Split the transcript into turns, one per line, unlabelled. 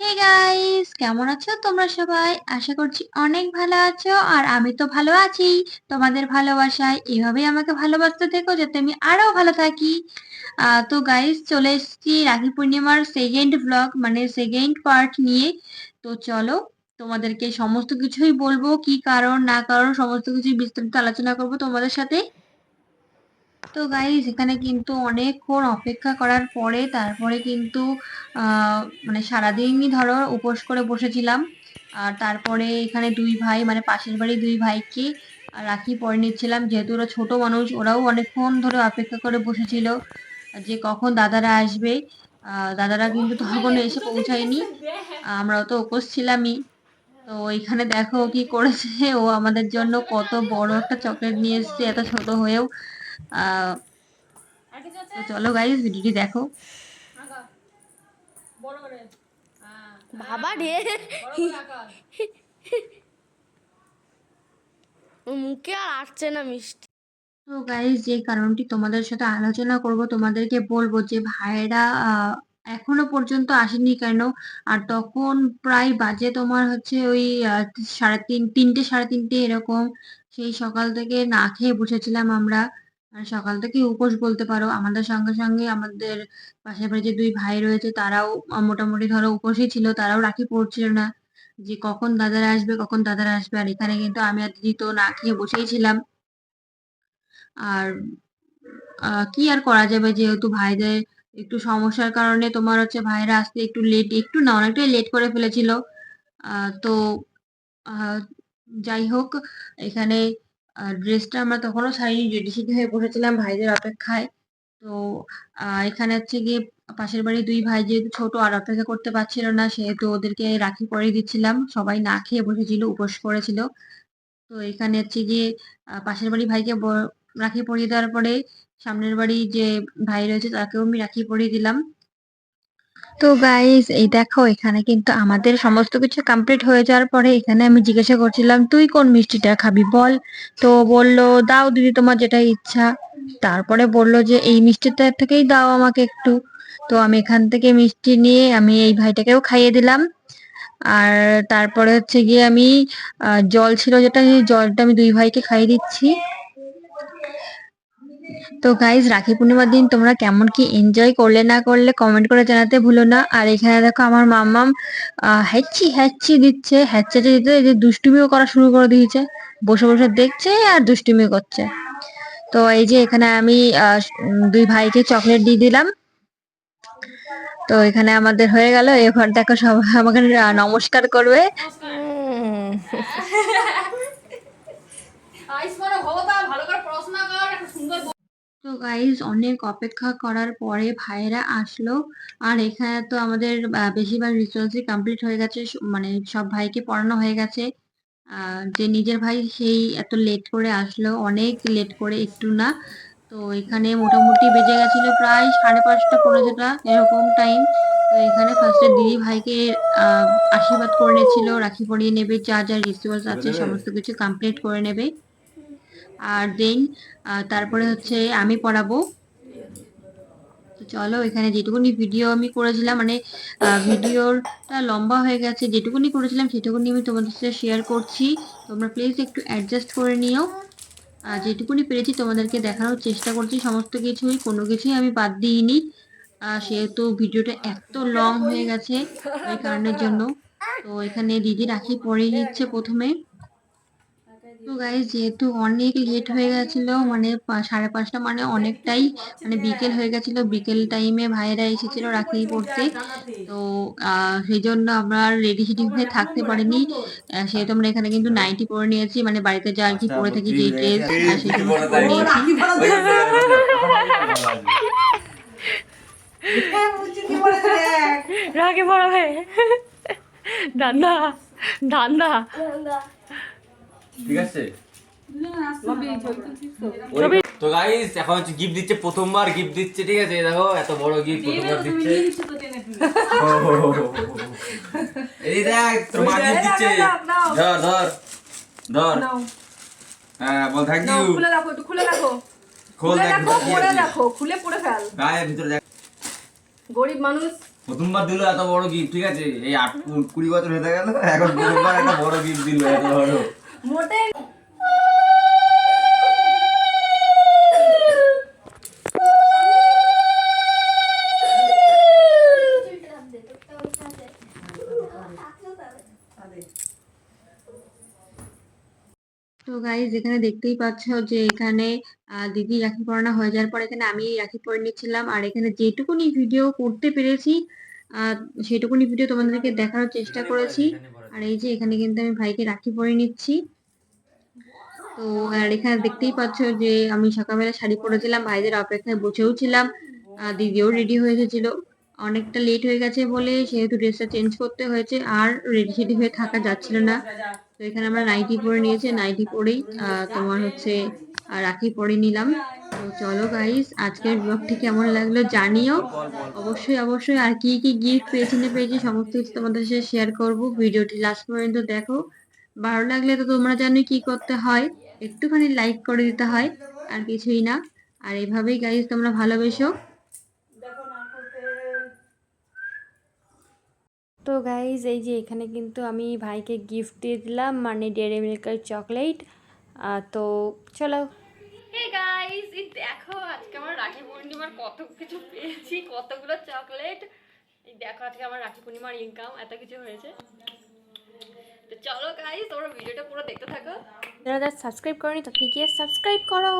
Hey guys কেমন আছো তোমরা সবাই? আশা করছি অনেক ভালো আছো আর আমি তো ভালো আছি। তোমাদের ভালোবাসায় এভাবেই আমাকে ভালোবাসতে থেকো যাতে আমি আরও ভালো থাকি। তো গাইস চলে এসেছি রাখি পূর্ণিমার সেকেন্ড ব্লগ মানে সেকেন্ড পার্ট নিয়ে। তো চলো, তোমাদেরকে সমস্ত কিছুই বলব, কি কারণ, না কারণ, সমস্ত কিছুই বিস্তারিত আলোচনা করব তোমাদের সাথে। তো গাইস এখানে কিন্তু অনেকক্ষণ অপেক্ষা করার পরে তারপরে কিন্তু মানে সারাদিনই ধরো উপোস করে বসেছিলাম। আর তারপরে এখানে দুই ভাই মানে পাশের বাড়ি দুই ভাইকে রাখি পরে নিচ্ছিলাম। যেহেতু ওরা ছোট মানুষ, ওরাও অনেকক্ষণ ধরে অপেক্ষা করে বসেছিল। যে কখন দাদারা আসবে দাদারা কিন্তু তখনও এসে পৌঁছায়নি। আমরাও তো উপোস ছিলামই। তো এখানে দেখো কি করেছে, ও আমাদের জন্য কত বড় একটা চকলেট নিয়ে এসেছে, এত ছোট হয়েও। চলো গাইস ভিডিওটি দেখো।
বাবা রে। মুখে আর আসছে না মিষ্টি।
তো গাইস যে কারণটি তোমাদের সাথে আলোচনা করব তোমাদেরকে বলব যে ভাইয়েরা আহ, এখনও পর্যন্ত আসেনি কেন? আর তখন প্রায় বাজে তোমার হচ্ছে ওই সাড়ে তিন তিনটে সাড়ে তিনটে এরকম। সেই সকাল থেকে না খেয়ে বসেছিলাম আমরা। আর সকাল থেকে উপোস বলতে পারো। আমাদের সঙ্গে সঙ্গে আমাদের বাড়ি যে দুই ভাই রয়েছে, তারাও মোটামুটি ধরো উপোসই ছিল, তারাও রাখি পড়ছিল না যে কখন দাদারা আসবে, কখন দাদারা আসবে। আর এখানে কিন্তু আমি আর দিদি তো না খেয়ে বসেই ছিলাম। আর কি আর করা যাবে যেহেতু ভাইদের একটু সমস্যার কারণে তোমার হচ্ছে ভাইরা আসতে একটু লেট একটু না, অনেকটাই লেট করে ফেলেছিল। তো যাই হোক, এখানে ড্রেসটা আমরা তখনও রেডি সেডি হয়ে বসেছিলাম ভাইদের অপেক্ষায়। তো এখানে হচ্ছে গিয়ে পাশের বাড়ি দুই ভাই যেহেতু ছোট, আর অপেক্ষা করতে পারছিল না, সেহেতু ওদেরকে রাখি পরিয়ে দিচ্ছিলাম। সবাই না খেয়ে বসেছিল, উপোস করেছিল। তো এখানে হচ্ছে গিয়ে পাশের বাড়ি ভাইকে রাখি পরিয়ে দেওয়ার পরে সামনের বাড়ি যে ভাই রয়েছে, তাকেও আমি রাখি পরিয়ে দিলাম। তো গাইস এই দেখো, এখানে কিন্তু আমাদের সমস্ত কিছু কমপ্লিট হয়ে যাওয়ার পরে এখানে আমি জিজ্ঞাসা করছিলাম, তুই কোন মিষ্টিটা খাবি বল? তো বলল, দাও দিদি তোমার যেটা ইচ্ছা। তারপরে বলল যে, এই মিষ্টিটা থেকেই দাও আমাকে একটু। তো আমি এখান থেকে মিষ্টি নিয়ে আমি এই ভাইটাকেও খাইয়ে দিলাম। আর তারপরে হচ্ছে গিয়ে আমি জল ছিল যেটা জলটা আমি দুই ভাইকে খাইয়ে দিচ্ছি। তো গাইজ রাখি পূর্ণিমার দিন তোমরা কেমন কি এনজয় করলে না করলে কমেন্ট করে জানাতে ভুলো না। আর এখানে দেখো আমার মাম্মাম আহ, হ্যাচ্ছি হ্যাচ্ছি দিচ্ছে। হ্যাচ্চাচি দিতে এই যে দুষ্টুমিও করা শুরু করে দিয়েছে। বসে বসে দেখছে আর দুষ্টুমিও করছে। তো এই যে এখানে আমি দুই ভাইকে চকলেট দিয়ে দিলাম। তো এখানে আমাদের হয়ে গেল। এবার দেখো সবাই আমাকে নমস্কার করবে
আইসমানে ভগতা ভালো করে পড়াশোনা কর একটা সুন্দর
তো গাইজ অনেক অপেক্ষা করার পরে ভাইয়েরা আসলো। আর এখানে তো আমাদের বেশিরভাগ রিচুয়ালসই কমপ্লিট হয়ে গেছে। মানে সব ভাইকে পড়ানো হয়ে গেছে। যে নিজের ভাই সেই এত লেট করে আসলো। অনেক লেট করে একটু না। তো এখানে মোটামুটি বেজে গেছিল প্রায় সাড়ে পাঁচটা পনেরো ছটা এরকম টাইম তো এখানে ফার্স্টে দিদি ভাইকে আহ, আশীর্বাদ করে নিয়েছিল। রাখি পরিয়ে নেবে। যা যা রিচুয়ালস আছে সমস্ত কিছু কমপ্লিট করে নেবে। আর দেন তারপরে হচ্ছে আমি পড়াবো। তো চলো, এখানে যেটুকুনি ভিডিও আমি করেছিলাম মানে ভিডিওটা লম্বা হয়ে গেছে, যেটুকুনি করেছিলাম সেটুকুনি আমি তোমাদের সাথে শেয়ার করছি। তোমরা প্লিজ একটু অ্যাডজাস্ট করে নিও। আর যেটুকুনি পেরেছি তোমাদেরকে দেখানোর চেষ্টা করছি, সমস্ত কিছুই, কোনো কিছুই আমি বাদ দিইনি। সেহেতু ভিডিওটা এত লং হয়ে গেছে ওই কারণের জন্য। তো এখানে দিদি রাখি পরে নিচ্ছে প্রথমে। তো গাইজ যেহেতু অনেক লেট হয়ে গেছিল মানে সাড়ে পাঁচটা মানে অনেকটাই মানে বিকেল হয়ে গেছিল বিকেল টাইমে ভাইয়েরা এসেছিল রাখি পড়তে। তো সেই জন্য আমরা রেডি সেডি হয়ে থাকতে পারিনি। সেহেতু আমরা এখানে কিন্তু নাইটি পরে নিয়েছি মানে বাড়িতে যা আর কি পরে থাকি যেই ড্রেস সেই সমস্ত পরে নিয়েছি।
রাগে পড়াবে। ডান্ডা ডান্ডা
ঠিক আছে? তো। গাইস এখন হচ্ছে গিফট দিচ্ছে প্রথমবার গিফট দিচ্ছে ঠিক আছে? দেখো এত বড় গিফট প্রথমবার দিচ্ছে। এই দেখ মা গিফট দিচ্ছে। ধর ধর ধর। হ্যাঁ বল থ্যাংক ইউ
খুলে রাখো একটু খুলে রাখো।
খোল দেখ।
রাখো খুলে পড়ে ফেল।
গায়ে ভিতরে দেখ।
গরিব মানুষ।
প্রথমবার দিল এত বড় গিফট ঠিক আছে? এই আট কুড়ি বছর হয়ে গেল এখন প্রথমবার একটা বড় গিফট দিল এত বড়।
মোটে।
তো গাইজ এখানে দেখতেই পাচ্ছ যে এখানে দিদি রাখি পরানো হয়ে যাওয়ার পর এখানে আমি রাখি পরে নিচ্ছিলাম। আর এখানে যেটুকুনি ভিডিও করতে পেরেছি সেটুকুনি ভিডিও তোমাদেরকে দেখানোর চেষ্টা করেছি। আর এই যে এখানে কিন্তু আমি ভাইকে রাখি পরে নিচ্ছি। তো আর এখানে দেখতেই পাচ্ছ যে আমি সকালবেলা শাড়ি পরেছিলাম, ভাইদের অপেক্ষায় বসেও ছিলাম। দিদিও রেডি হয়ে এসেছিল। অনেকটা লেট হয়ে গেছে বলে সেহেতু ড্রেসটা চেঞ্জ করতে হয়েছে, আর রেডি সেডি হয়ে থাকা যাচ্ছিল না। তো এখানে আমরা নাইটি পরে নিয়েছি নাইটি পরেই তোমার হচ্ছে রাখি পরে নিলাম। তো চলো গাইস আজকের ব্লগটি কেমন লাগল জানিও। অবশ্যই অবশ্যই আর কি কি গিফট পেয়েছি, না পেয়েছি সমস্ত কিছু তোমাদের সাথে শেয়ার করব। ভিডিওটি লাস্ট পর্যন্ত দেখো। ভালো লাগলে তো তোমরা জানো কি করতে হয়। একটুখানি লাইক করে দিতে হয় আর কিছুই না। আর এইভাবেই গাইস তোমরা ভালোবেসো।
তো গাইজ এই যে এখানে কিন্তু আমি ভাইকে গিফট দিয়ে দিলাম মানে ডেয়ারি মিল্কের চকলেট তো চলো। হে গাইজ এই দেখো আজকে আমার রাখি পূর্ণিমার কত কিছু পেয়েছি কতগুলো চকলেট এই দেখো আজকে আমার রাখি পূর্ণিমার ইনকাম এত কিছু হয়েছে। তো চলো গাইস তোমরা ভিডিওটা পুরো দেখতে থাকো। যারা সাবস্ক্রাইব করনি তো গিয়ে সাবস্ক্রাইব করো।